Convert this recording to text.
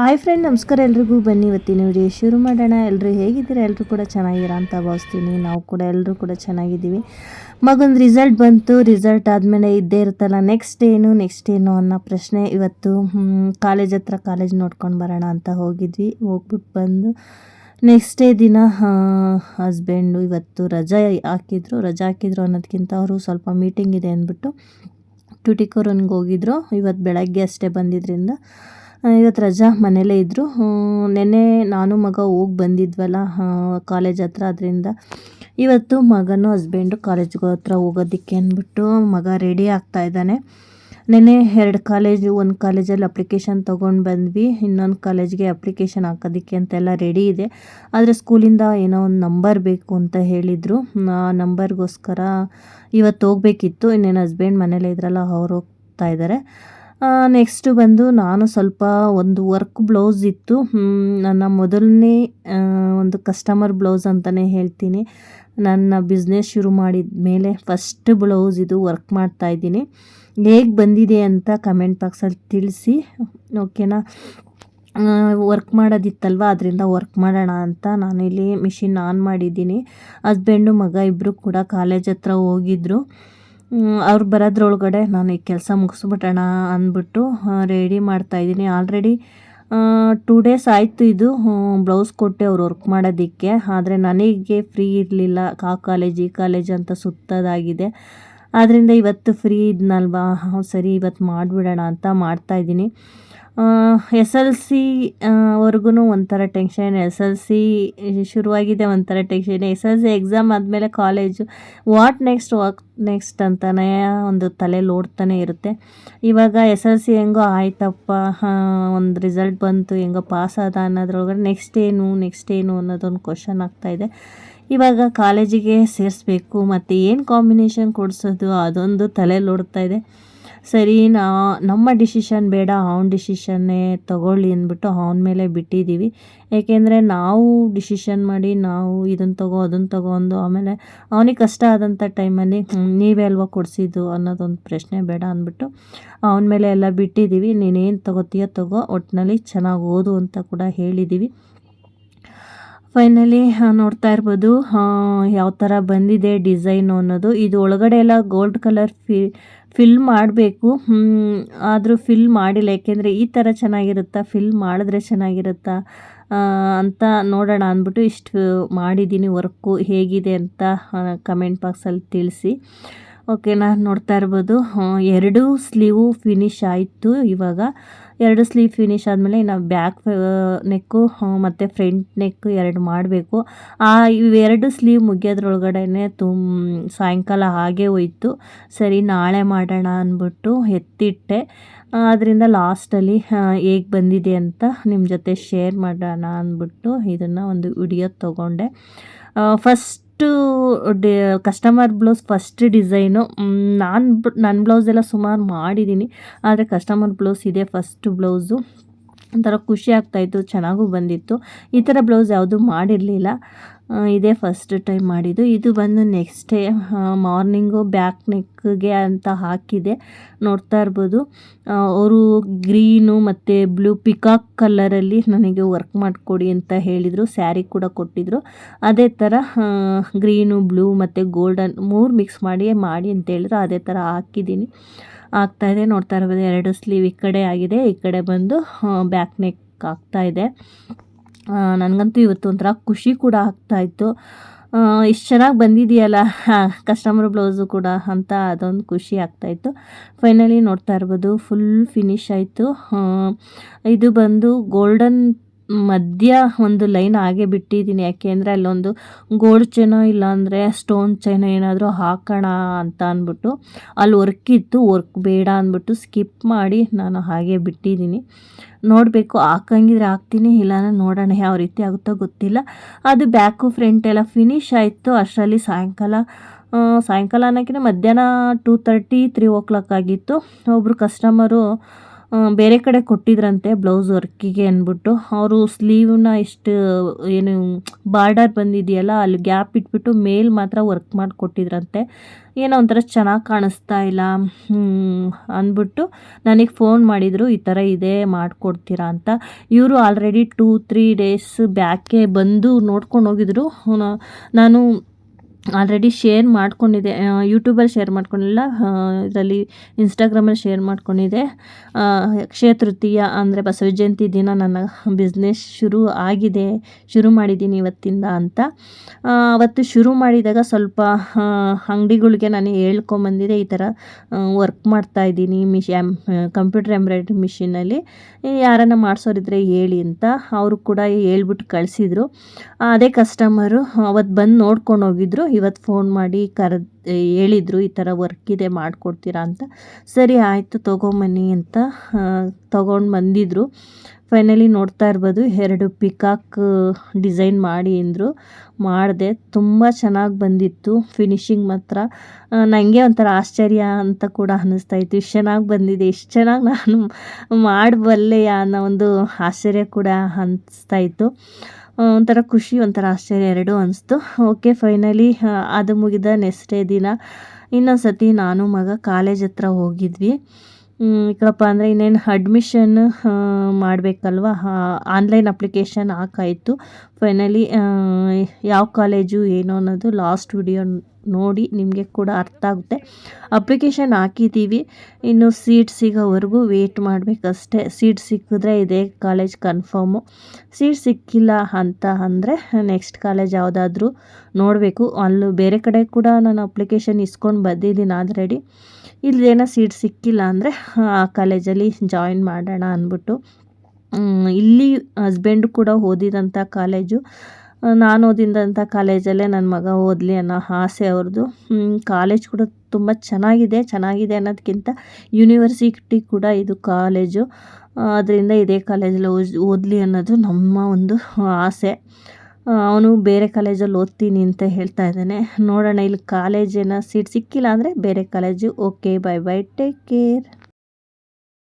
Hi friend, ನಮಸ್ಕಾರ ಎಲ್ರಿಗೂ. ಬನ್ನಿ ಇವತ್ತಿನ ವಿಡಿಯೋ ಶುರು ಮಾಡೋಣ. ಎಲ್ಲರೂ ಹೇಗಿದ್ದೀರಾ? ಎಲ್ಲರೂ ಕೂಡ ಚೆನ್ನಾಗಿರ ಅಂತ ಭಾವಿಸ್ತೀನಿ. ನಾವು ಕೂಡ ಎಲ್ಲರೂ ಕೂಡ ಚೆನ್ನಾಗಿದ್ದೀವಿ. ಮಗೊಂದು ರಿಸಲ್ಟ್ ಬಂತು. ರಿಸಲ್ಟ್ ಆದಮೇಲೆ ಇದ್ದೇ ಇರುತ್ತಲ್ಲ ನೆಕ್ಸ್ಟ್ ಏನು ನೆಕ್ಸ್ಟ್ ಏನು ಅನ್ನೋ ಪ್ರಶ್ನೆ ಇವತ್ತು ಕಾಲೇಜ್ ಹತ್ರ ಕಾಲೇಜ್ ನೋಡ್ಕೊಂಡು ಬರೋಣ ಅಂತ ಹೋಗಿದ್ವಿ. ಹೋಗ್ಬಿಟ್ಟು ಬಂದು ನೆಕ್ಸ್ಟ್ ಡೇ ದಿನ ಹಸ್ಬೆಂಡು ಇವತ್ತು ರಜಾ ಹಾಕಿದ್ರು. ರಜಾ ಹಾಕಿದ್ರು ಅನ್ನೋದಕ್ಕಿಂತ ಅವರು ಸ್ವಲ್ಪ ಮೀಟಿಂಗ್ ಇದೆ ಅಂದ್ಬಿಟ್ಟು ಟ್ಯೂಟಿಕೋರನ್ಗೆ ಹೋಗಿದ್ರು. ಇವತ್ತು ಬೆಳಗ್ಗೆ ಅಷ್ಟೇ ಬಂದಿದ್ದರಿಂದ ಇವತ್ತು ರಜಾ ಮನೇಲೇ ಇದ್ದರು ನೆನ್ನೆ ನಾನು, ಮಗ ಹೋಗಿ ಬಂದಿದ್ವಲ್ಲ ಕಾಲೇಜ್ ಹತ್ರ. ಅದರಿಂದ ಇವತ್ತು ಮಗನೂ ಹಸ್ಬೆಂಡು ಕಾಲೇಜ್ಗೆ ಹತ್ರ ಹೋಗೋದಕ್ಕೆ ಅಂದ್ಬಿಟ್ಟು ಮಗ ರೆಡಿ ಆಗ್ತಾ ಇದ್ದಾನೆ. ನೆನ್ನೆ ಎರಡು ಕಾಲೇಜು, ಒಂದು ಕಾಲೇಜಲ್ಲಿ ಅಪ್ಲಿಕೇಶನ್ ತೊಗೊಂಡು ಬಂದ್ವಿ. ಇನ್ನೊಂದು ಕಾಲೇಜ್ಗೆ ಅಪ್ಲಿಕೇಶನ್ ಹಾಕೋದಕ್ಕೆ ಅಂತೆಲ್ಲ ರೆಡಿ ಇದೆ. ಆದರೆ ಸ್ಕೂಲಿಂದ ಏನೋ ಒಂದು ನಂಬರ್ ಬೇಕು ಅಂತ ಹೇಳಿದರು. ಆ ನಂಬರ್ಗೋಸ್ಕರ ಇವತ್ತು ಹೋಗಬೇಕಿತ್ತು. ಇನ್ನೇನು ಹಸ್ಬೆಂಡ್ ಮನೇಲೇ ಇದ್ರಲ್ಲ, ಅವ್ರು ಹೋಗ್ತಾ ಇದ್ದಾರೆ ನೆಕ್ಸ್ಟು ಬಂದು ನಾನು ಸ್ವಲ್ಪ ಒಂದು ವರ್ಕ್ ಬ್ಲೌಸ್ ಇತ್ತು. ನನ್ನ ಮೊದಲನೇ ಒಂದು ಕಸ್ಟಮರ್ ಬ್ಲೌಸ್ ಅಂತಲೇ ಹೇಳ್ತೀನಿ. ನನ್ನ ಬಿಸ್ನೆಸ್ ಶುರು ಮಾಡಿದ ಮೇಲೆ ಫಸ್ಟ್ ಬ್ಲೌಸ್ ಇದು ವರ್ಕ್ ಮಾಡ್ತಾ ಇದ್ದೀನಿ. ಹೇಗೆ ಬಂದಿದೆ ಅಂತ ಕಮೆಂಟ್ ಬಾಕ್ಸಲ್ಲಿ ತಿಳಿಸಿ ಓಕೆನಾ ವರ್ಕ್ ಮಾಡೋದಿತ್ತಲ್ವ, ಅದರಿಂದ ವರ್ಕ್ ಮಾಡೋಣ ಅಂತ ನಾನು ಇಲ್ಲಿ ಮಿಷಿನ್ ಆನ್ ಮಾಡಿದ್ದೀನಿ. ಹಸ್ಬೆಂಡು ಮಗ ಇಬ್ಬರು ಕೂಡ ಕಾಲೇಜ್ ಹತ್ರ ಹೋಗಿದ್ರು. ಅವ್ರು ಬರೋದ್ರೊಳಗಡೆ ನಾನು ಈ ಕೆಲಸ ಮುಗಿಸ್ಬಿಟ್ಟೋಣ ಅಂದ್ಬಿಟ್ಟು ರೆಡಿ ಮಾಡ್ತಾಯಿದ್ದೀನಿ ಆಲ್ರೆಡಿ ಟೂ ಡೇಸ್ ಆಯಿತು ಇದು. ಬ್ಲೌಸ್ ಕೊಟ್ಟೆ ಅವ್ರು ವರ್ಕ್ ಮಾಡೋದಕ್ಕೆ. ಆದರೆ ನನಗೆ ಫ್ರೀ ಇರಲಿಲ್ಲ. ಕಾ ಕಾಲೇಜ್ ಈ ಕಾಲೇಜ್ ಅಂತ ಸುತ್ತದಾಗಿದೆ. ಆದ್ದರಿಂದ ಇವತ್ತು ಫ್ರೀ ಇದ್ನಲ್ವಾ? ಸರಿ ಇವತ್ತು ಮಾಡಿಬಿಡೋಣ ಅಂತ ಮಾಡ್ತಾಯಿದ್ದೀನಿ ಎಸ್ ಎಲ್ ಸಿ ವರ್ಗು ಒಂಥರ ಟೆನ್ಷನ್ ಎಸ್ ಎಲ್ ಸಿ ಶುರುವಾಗಿದೆ ಒಂಥರ tension S L C exam ಆದಮೇಲೆ college what next what next ಅಂತಲೇ ಒಂದು ತಲೆ ಓಡ್ತಾನೆ ಇರುತ್ತೆ. ಇವಾಗ ಎಸ್ ಎಲ್ ಸಿ ಹೆಂಗೋ ಆಯ್ತಪ್ಪ ಒಂದು ರಿಸಲ್ಟ್ ಬಂತು, ಹೆಂಗೋ ಪಾಸ್ ಆದ ಅನ್ನೋದ್ರೊಳಗಡೆ ನೆಕ್ಸ್ಟ್ ಏನು ನೆಕ್ಸ್ಟ್ ಏನು ಅನ್ನೋದೊಂದು ಕ್ವಶನ್ ಆಗ್ತಾಯಿದೆ ಇವಾಗ ಕಾಲೇಜಿಗೆ ಸೇರಿಸ್ಬೇಕು, ಮತ್ತು ಏನು ಕಾಂಬಿನೇಷನ್ ಕೊಡಿಸೋದು, ಅದೊಂದು ತಲೆ ಓಡ್ತಾ ಇದೆ. ಸರಿ, ನಾ, ನಮ್ಮ ಡಿಸಿಷನ್ ಬೇಡ, ಅವ್ನ ಡಿಸಿಷನ್ನೇ ತಗೊಳ್ಳಿ ಅಂದ್ಬಿಟ್ಟು ಅವನ ಮೇಲೆ ಬಿಟ್ಟಿದ್ದೀವಿ ಏಕೆಂದರೆ ನಾವು ಡಿಸಿಷನ್ ಮಾಡಿ, ನಾವು ಇದನ್ನು ತಗೋ ಅದನ್ನು ತಗೋ ಅಂದು, ಆಮೇಲೆ ಅವನಿಗೆ ಕಷ್ಟ ಆದಂಥ ಟೈಮಲ್ಲಿ ನೀವೇ ಅಲ್ವಾ ಕೊಡಿಸಿದ್ದು ಅನ್ನೋದೊಂದು ಪ್ರಶ್ನೆ ಬೇಡ ಅಂದ್ಬಿಟ್ಟು ಅವನ ಮೇಲೆ ಎಲ್ಲ ಬಿಟ್ಟಿದ್ದೀವಿ ನೀನೇನು ತಗೋತೀಯೋ ತಗೋ ಒಟ್ಟಿನಲ್ಲಿ ಚೆನ್ನಾಗಿ ಓದು ಅಂತ ಕೂಡ ಹೇಳಿದ್ದೀವಿ ಫೈನಲಿ ನೋಡ್ತಾ ಇರ್ಬೋದು ಯಾವ ಥರ ಬಂದಿದೆ ಡಿಸೈನು ಅನ್ನೋದು. ಇದು ಒಳಗಡೆ ಎಲ್ಲ ಗೋಲ್ಡ್ ಕಲರ್ ಫಿ ಫಿಲ್ ಮಾಡಬೇಕು. ಆದರೂ ಫಿಲ್ ಮಾಡಿಲ್ಲ. ಯಾಕೆಂದರೆ ಈ ಥರ ಚೆನ್ನಾಗಿರುತ್ತಾ? ಫಿಲ್ ಮಾಡಿದ್ರೆ ಚೆನ್ನಾಗಿರುತ್ತಾ? ಅಂತ ನೋಡೋಣ ಅಂದ್ಬಿಟ್ಟು ಇಷ್ಟು ಮಾಡಿದ್ದೀನಿ ವರ್ಕು ಹೇಗಿದೆ ಅಂತ ಕಮೆಂಟ್ ಬಾಕ್ಸಲ್ಲಿ ತಿಳಿಸಿ. ಓಕೆ ನಾನು ನೋಡ್ತಾ ಇರ್ಬೋದು. ಎರಡೂ ಸ್ಲೀವು ಫಿನಿಶ್ ಆಯಿತು ಇವಾಗ. ಎರಡು ಸ್ಲೀವ್ ಫಿನಿಶ್ ಆದಮೇಲೆ ನಾವು ಬ್ಯಾಕ್ ನೆಕ್ಕು ಮತ್ತು ಫ್ರಂಟ್ ನೆಕ್ಕು ಎರಡು ಮಾಡಬೇಕು. ಆ, ಇವೆರಡು ಸ್ಲೀವ್ ಮುಗಿಯೋದ್ರೊಳಗಡೆ ತುಂಬ ಸಾಯಂಕಾಲ ಹಾಗೆ ಹೋಯ್ತು. ಸರಿ, ನಾಳೆ ಮಾಡೋಣ ಅಂದ್ಬಿಟ್ಟು ಎತ್ತಿಟ್ಟೆ. ಅದರಿಂದ ಲಾಸ್ಟಲ್ಲಿ ಹೇಗೆ ಬಂದಿದೆ ಅಂತ ನಿಮ್ಮ ಜೊತೆ ಶೇರ್ ಮಾಡೋಣ ಅಂದ್ಬಿಟ್ಟು ಇದನ್ನು ಒಂದು ವಿಡಿಯೋ ತೊಗೊಂಡೆ. First first customer blouse first design ನಾನು ನನ್ನ ಬ್ಲೌಸೆಲ್ಲ ಸುಮಾರು ಮಾಡಿದ್ದೀನಿ ಆದರೆ ಕಸ್ಟಮರ್ ಬ್ಲೌಸ್ ಇದೆ ಫಸ್ಟ್ ಬ್ಲೌಸು ಒಂಥರ ಖುಷಿ ಆಗ್ತಾಯಿತ್ತು ಚೆನ್ನಾಗೂ ಬಂದಿತ್ತು. ಈ ಥರ ಬ್ಲೌಸ್ ಯಾವುದೂ ಮಾಡಿರಲಿಲ್ಲ. ಇದೇ ಫಸ್ಟ್ ಟೈಮ್ ಮಾಡಿದ್ದು. ಇದು ಬಂದು ನೆಕ್ಸ್ಟ್ ಡೇ ಮಾರ್ನಿಂಗು ಬ್ಯಾಕ್ ನೆಕ್ಗೆ ಅಂತ ಹಾಕಿದೆ. ನೋಡ್ತಾ ಇರ್ಬೋದು. ಅವರು ಗ್ರೀನು ಮತ್ತು ಬ್ಲೂ ಪಿಕಾಕ್ ಕಲರಲ್ಲಿ ನನಗೆ ವರ್ಕ್ ಮಾಡಿಕೊಡಿ ಅಂತ ಹೇಳಿದರು. ಸ್ಯಾರಿ ಕೂಡ ಕೊಟ್ಟಿದ್ದರು ಅದೇ ಥರ ಗ್ರೀನು ಬ್ಲೂ ಮತ್ತು ಗೋಲ್ಡನ್ ಮೂರು ಮಿಕ್ಸ್ ಮಾಡಿ ಮಾಡಿ ಅಂತ ಹೇಳಿದ್ರು. ಅದೇ ಥರ ಹಾಕಿದ್ದೀನಿ. ಆಗ್ತಾಯಿದೆ ನೋಡ್ತಾ ಇರ್ಬೋದು ಎರಡು ಸ್ಲೀವ್ ಈ ಕಡೆ ಆಗಿದೆ, ಈ ಕಡೆ ಬಂದು ಬ್ಯಾಕ್ ನೆಕ್ ಆಗ್ತಾ ಇದೆ. ನನಗಂತೂ ಇವತ್ತು ಒಂಥರ ಖುಷಿ ಕೂಡ ಆಗ್ತಾಯಿತ್ತು ಇಷ್ಟು ಚೆನ್ನಾಗಿ ಬಂದಿದೆಯಲ್ಲ ಕಸ್ಟಮರ್ ಬ್ಲೌಸು ಕೂಡ ಅಂತ ಅದೊಂದು ಖುಷಿ ಆಗ್ತಾಯಿತ್ತು ಫೈನಲಿ ನೋಡ್ತಾ ಇರ್ಬೋದು ಫುಲ್ ಫಿನಿಶ್ ಆಯಿತು. ಇದು ಬಂದು ಗೋಲ್ಡನ್ ಮಧ್ಯ ಒಂದು ಲೈನ್ ಹಾಗೆ ಬಿಟ್ಟಿದ್ದೀನಿ. ಯಾಕೆ ಅಂದರೆ ಅಲ್ಲೊಂದು ಗೋಲ್ಡ್ ಚೈನೋ ಇಲ್ಲಾಂದರೆ ಸ್ಟೋನ್ ಚೈನೋ ಏನಾದರೂ ಹಾಕೋಣ ಅಂತ ಅಂದ್ಬಿಟ್ಟು ಅಲ್ಲಿ ವರ್ಕ್ ಇತ್ತು. ವರ್ಕ್ ಬೇಡ ಅಂದ್ಬಿಟ್ಟು ಸ್ಕಿಪ್ ಮಾಡಿ ನಾನು ಹಾಗೆ ಬಿಟ್ಟಿದ್ದೀನಿ. ನೋಡಬೇಕು, ಹಾಕಂಗಿದ್ರೆ ಹಾಕ್ತೀನಿ, ಇಲ್ಲಾಂದ್ರೆ ನೋಡೋಣ ಯಾವ ರೀತಿ ಆಗುತ್ತೋ ಗೊತ್ತಿಲ್ಲ. ಅದು ಬ್ಯಾಕು ಫ್ರಂಟ್ ಎಲ್ಲ ಫಿನಿಶ್ ಆಯಿತು. ಅಷ್ಟರಲ್ಲಿ ಸಾಯಂಕಾಲ ಸಾಯಂಕಾಲ ಅನ್ನೋಕ್ಕಿಂತ ಮಧ್ಯಾಹ್ನ two thirty three o'clock ಆಗಿತ್ತು ಒಬ್ಬರು ಕಸ್ಟಮರು ಬೇರೆ ಕಡೆ ಕೊಟ್ಟಿದ್ರಂತೆ ಬ್ಲೌಸ್ ವರ್ಕಿಗೆ ಅಂದ್ಬಿಟ್ಟು. ಅವರು ಸ್ಲೀವ್ನ ಇಷ್ಟು, ಏನು ಬಾರ್ಡರ್ ಬಂದಿದೆಯಲ್ಲ, ಅಲ್ಲಿ ಗ್ಯಾಪ್ ಇಟ್ಬಿಟ್ಟು ಮೇಲ್ ಮಾತ್ರ ವರ್ಕ್ ಮಾಡಿಕೊಟ್ಟಿದ್ರಂತೆ. ಏನೋ ಒಂಥರ ಚೆನ್ನಾಗಿ ಕಾಣಿಸ್ತಾ ಇಲ್ಲ ಅಂದ್ಬಿಟ್ಟು ನನಗೆ ಫೋನ್ ಮಾಡಿದರು, ಈ ಥರ ಇದೆ, ಮಾಡಿಕೊಡ್ತೀರಾ ಅಂತ. ಇವರು ಆಲ್ರೆಡಿ ಟೂ ತ್ರೀ ಡೇಸ್ ಬ್ಯಾಕೆ ಬಂದು ನೋಡ್ಕೊಂಡು ಹೋಗಿದ್ರು. ನಾನು ಆಲ್ರೆಡಿ ಶೇರ್ ಮಾಡ್ಕೊಂಡಿದೆ ಯೂಟ್ಯೂಬಲ್ಲಿ ಶೇರ್ ಮಾಡ್ಕೊಂಡಿಲ್ಲ ಇದರಲ್ಲಿ ಇನ್ಸ್ಟಾಗ್ರಾಮಲ್ಲಿ ಶೇರ್ ಮಾಡ್ಕೊಂಡಿದೆ ಅಕ್ಷಯ ತೃತೀಯ ಅಂದರೆ ಬಸವ ಜಯಂತಿ ದಿನ ನನ್ನ ಬಿಸ್ನೆಸ್ ಶುರು ಆಗಿದೆ, ಶುರು ಮಾಡಿದ್ದೀನಿ ಇವತ್ತಿಂದ ಅಂತ. ಅವತ್ತು ಶುರು ಮಾಡಿದಾಗ ಸ್ವಲ್ಪ ಅಂಗಡಿಗಳಿಗೆ ನಾನು ಹೇಳ್ಕೊಂಬಂದಿದ್ದೆ ಈ ಥರ ವರ್ಕ್ ಮಾಡ್ತಾ ಇದ್ದೀನಿ, ಮಿಷ್ ಎಂ ಕಂಪ್ಯೂಟರ್ ಎಂಬ್ರಾಯ್ಡ್ರಿ ಮಿಷಿನಲ್ಲಿ ಯಾರನ್ನ ಮಾಡಿಸೋರಿದ್ರೆ ಹೇಳಿ ಅಂತ ಅವರು ಕೂಡ ಹೇಳ್ಬಿಟ್ಟು ಕಳಿಸಿದ್ರು. ಅದೇ ಕಸ್ಟಮರು ಅವತ್ತು ಬಂದು ನೋಡ್ಕೊಂಡು ಹೋಗಿದ್ರು ಇವತ್ತು ಫೋನ್ ಮಾಡಿ ಕರೆ ಹೇಳಿದರು ಈ ಥರ ವರ್ಕ್ ಇದೆ ಮಾಡಿಕೊಡ್ತೀರಾ ಅಂತ. ಸರಿ, ಆಯಿತು ತೊಗೊಂಬನ್ನಿ ಅಂತ ತೊಗೊಂಡು ಬಂದಿದ್ರು. ಫೈನಲಿ ನೋಡ್ತಾ ಇರ್ಬೋದು, ಎರಡು ಪಿಕಾಕ್ ಡಿಸೈನ್ ಮಾಡಿ ಅಂದರು. ಮಾಡಿದೆ, ತುಂಬ ಚೆನ್ನಾಗಿ ಬಂದಿತ್ತು ಫಿನಿಶಿಂಗ್ ಮಾತ್ರ. ನನಗೆ ಒಂಥರ ಆಶ್ಚರ್ಯ ಅಂತ ಕೂಡ ಅನ್ನಿಸ್ತಾ ಇತ್ತು. ಇಷ್ಟು ಚೆನ್ನಾಗಿ ಬಂದಿದೆ, ಇಷ್ಟು ಚೆನ್ನಾಗಿ ನಾನು ಮಾಡಬಲ್ಲೆಯ ಅನ್ನೋ ಒಂದು ಆಶ್ಚರ್ಯ ಕೂಡ ಅನ್ನಿಸ್ತಾ ಇತ್ತು. ಒಂಥರ ಖುಷಿ, ಒಂಥರ ಆಶ್ಚರ್ಯ ಎರಡೂ ಅನಿಸ್ತು. ಓಕೆ, ಫೈನಲಿ ಅದು ಮುಗಿದ ನೆಕ್ಸ್ಟ್ ದಿನ. ಇನ್ನೊಂದು ಸತಿ ನಾನು, ಮಗ ಕಾಲೇಜ್ ಹತ್ರ ಹೋಗಿದ್ವಿ. ಯಾಕಪ್ಪ ಅಂದರೆ ಇನ್ನೇನು ಅಡ್ಮಿಷನ್ ಮಾಡಬೇಕಲ್ವ? ಆನ್ಲೈನ್ ಅಪ್ಲಿಕೇಶನ್ ಹಾಕಾಯಿತು ಫೈನಲಿ ಯಾವ ಕಾಲೇಜು ಏನು ಅನ್ನೋದು ಲಾಸ್ಟ್ ವಿಡಿಯೋ ನೋಡಿ ನಿಮಗೆ ಕೂಡ ಅರ್ಥ ಆಗುತ್ತೆ. ಅಪ್ಲಿಕೇಶನ್ ಹಾಕಿದ್ದೀವಿ. ಇನ್ನು ಸೀಟ್ ಸಿಗೋವರೆಗೂ ವೇಟ್ ಮಾಡಬೇಕಷ್ಟೇ. ಸೀಟ್ ಸಿಕ್ಕಿದ್ರೆ ಇದೇ ಕಾಲೇಜ್ ಕನ್ಫರ್ಮು ಸೀಟ್ ಸಿಕ್ಕಿಲ್ಲ ಅಂತ ಅಂದರೆ ನೆಕ್ಸ್ಟ್ ಕಾಲೇಜ್ ಯಾವುದಾದ್ರೂ ನೋಡಬೇಕು. ಅಲ್ಲೂ ಬೇರೆ ಕಡೆ ಕೂಡ ನಾನು ಅಪ್ಲಿಕೇಶನ್ ಇಸ್ಕೊಂಡು ಬಂದಿದ್ದೀನಿ ಆಲ್ರೆಡಿ ಇಲ್ಲೇನೋ ಸೀಟ್ ಸಿಕ್ಕಿಲ್ಲ ಅಂದರೆ ಆ ಕಾಲೇಜಲ್ಲಿ ಜಾಯಿನ್ ಮಾಡೋಣ ಅಂದ್ಬಿಟ್ಟು. ಇಲ್ಲಿ ಹಸ್ಬೆಂಡ್ ಕೂಡ ಓದಿದಂಥ ಕಾಲೇಜು ನಾನು ಓದಿದಂಥ ಕಾಲೇಜಲ್ಲೇ ನನ್ನ ಮಗ ಓದಲಿ ಅನ್ನೋ ಆಸೆ ಅವ್ರದ್ದು. ಕಾಲೇಜ್ ಕೂಡ ತುಂಬ ಚೆನ್ನಾಗಿದೆ ಚೆನ್ನಾಗಿದೆ ಅನ್ನೋದಕ್ಕಿಂತ ಯೂನಿವರ್ಸಿಟಿ ಕೂಡ ಇದು ಕಾಲೇಜು. ಅದರಿಂದ ಇದೇ ಕಾಲೇಜಲ್ಲಿ ಓದ್ ಓದಲಿ ಅನ್ನೋದು ನಮ್ಮ ಒಂದು ಆಸೆ. ಅವನು ಬೇರೆ ಕಾಲೇಜಲ್ಲಿ ಓದ್ತೀನಿ ಅಂತ ಹೇಳ್ತಾ ಇದ್ದಾನೆ. ನೋಡೋಣ, ಇಲ್ಲಿ ಕಾಲೇಜೇನ ಸೀಟ್ ಸಿಕ್ಕಿಲ್ಲ ಅಂದರೆ ಬೇರೆ college. Okay, bye bye, take care.